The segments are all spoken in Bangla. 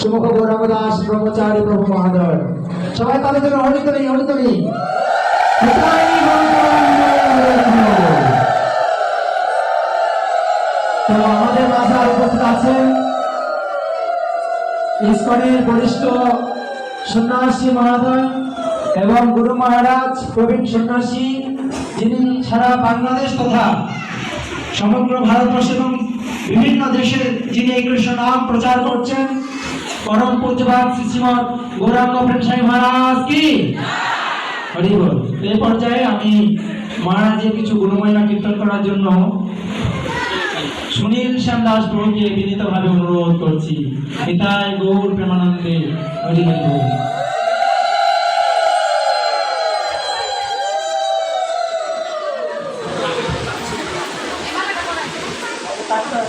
সুমুখ গৌরামদাস ব্রহ্মচারী, প্রভু মহাদয়। সবাই তাদের জন্য হরিতরি হরিতরি আমাদের মাঝে উপস্থিত আছেন। ইস্কনের বরিষ্ঠ সন্ন্যাসী মহাদয় এবং গুরু মহারাজ, প্রবীণ সন্ন্যাসী, যিনি সারা বাংলাদেশ তথা সমগ্র ভারতবর্ষ এবং বিভিন্ন দেশে যিনি এই কৃষ্ণ নাম প্রচার করছেন পরম পূজ্যবাদ শ্রীমদ গৌরাঙ্গ প্রেমসাই মহারাজ কি? হরি বল। এই পর্যায়ে আমি মহারাজের কিছু গুণমহিমা কীর্তন করার জন্য সুনীল শ্যাম দাস প্রভুকে বিনীতভাবে অনুরোধ করছি। পিতায় গৌর প্রেমানন্দে হরি হরি বল। সকলে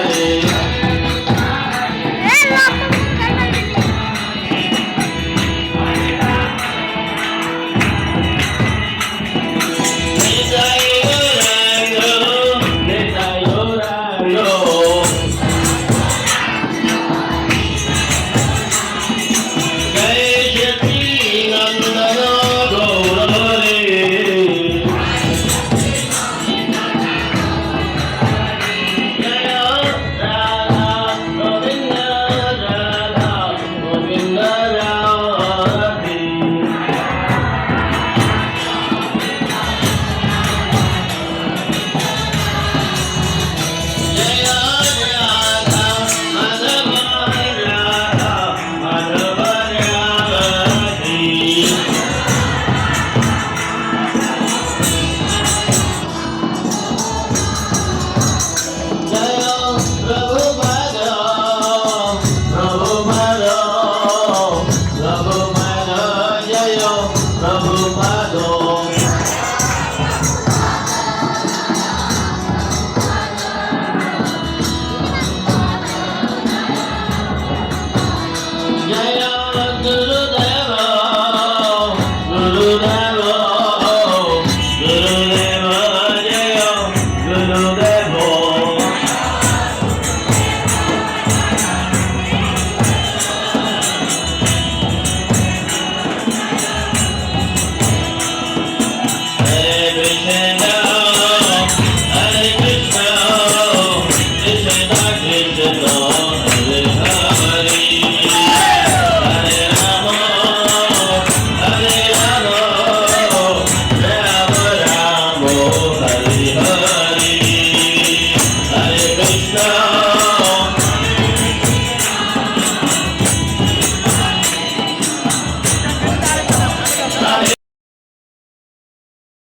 Hare